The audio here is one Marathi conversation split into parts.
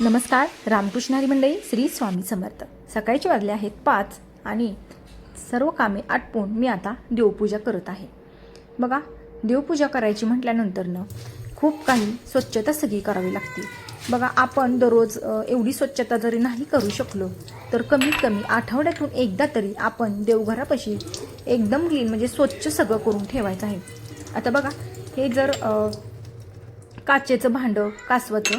नमस्कार रामकृष्णारी मंडळी श्री स्वामी समर्थ. सकाळचे वाजले आहेत पाच आणि सर्व कामे आटपून मी आता देवपूजा करत आहे. बघा देवपूजा करायची म्हटल्यानंतरनं खूप काही स्वच्छता सगळी करावी लागते. बघा आपण दररोज एवढी स्वच्छता जरी नाही करू शकलो तर कमीत कमी आठवड्यातून एकदा तरी आपण देवघरापाशी एकदम क्लीन म्हणजे स्वच्छ सगळं करून ठेवायचं आहे. आता बघा हे जर काचेचं भांडं कासवाचं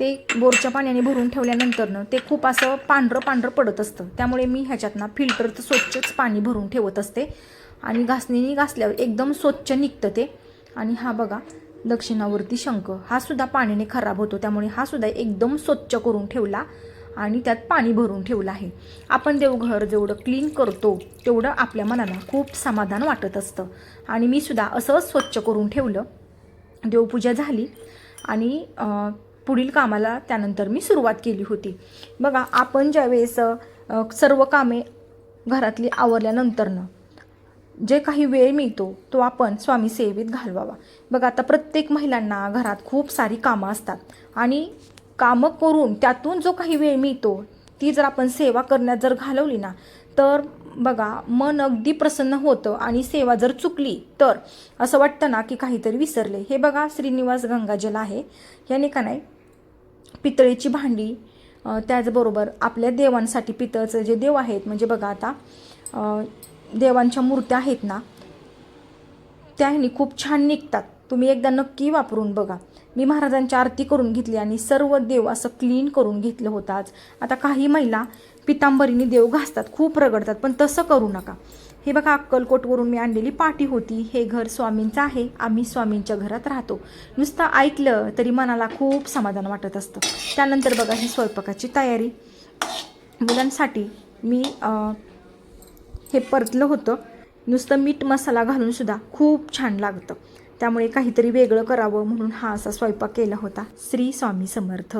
ते बोरच्या पाण्याने भरून ठेवल्यानंतरनं ते खूप असं पांढरं पांढरं पडत असतं. त्यामुळे मी ह्याच्यातनं फिल्टरचं स्वच्छच पाणी भरून ठेवत असते. आणि घासणीने घासल्यावर एकदम स्वच्छ निघतं ते. आणि हा बघा दक्षिणावरती शंख. हा सुद्धा पाण्याने खराब होतो. त्यामुळे हा सुद्धा एकदम स्वच्छ करून ठेवला आणि त्यात पाणी भरून ठेवलं आहे. आपण देवघर जेवढं क्लीन करतो तेवढं आपल्या मनाला खूप समाधान वाटत असतं. आणि मी सुद्धा असंच स्वच्छ करून ठेवलं. देवपूजा झाली. आणि पुढील कामाला त्यानंतर मी सुरुवात केली होती. बघा आपण ज्यावेळेस सर्व कामे घरातली आवरल्यानंतरनं जे काही वेळ मिळतो तो आपण स्वामी सेवेत घालवावा. बघा आता प्रत्येक महिलांना घरात खूप सारी कामं असतात आणि कामं करून त्यातून जो काही वेळ मिळतो ती जर आपण सेवा करण्यात जर घालवली ना तर बघा मन अगदी प्रसन्न होतं आणि सेवा जर चुकली तर असं वाटतं ना की काहीतरी विसरले. हे बघा श्रीनिवास गंगाजल आहे. याने का नाही पितळेची भांडी त्याचबरोबर आपल्या देवांसाठी पितळचं जे देव आहेत म्हणजे बघा आता देवांच्या मूर्त्या आहेत ना त्या खूप छान निघतात. तुम्ही एकदा नक्की वापरून बघा. मी महाराजांची आरती करून घेतली आणि सर्व देव असं क्लीन करून घेतलं होतं आज. आता काही महिला पितांबरीने देव घासतात खूप रगडतात पण तसं करू नका. हे बघा अक्कलकोटवरून मी आणलेली पाटी होती. हे घर स्वामींचं आहे. आम्ही स्वामींच्या घरात राहतो. नुसतं ऐकलं तरी मनाला खूप समाधान वाटत असतं. त्यानंतर बघा ही स्वयंपाकाची तयारी. मुलांसाठी मी आ, हे परतलं होतं. नुसतं मीठ मसाला घालून सुद्धा खूप छान लागतं. त्यामुळे काहीतरी वेगळं करावं म्हणून हा असा स्वयंपाक केला होता. श्री स्वामी समर्थ.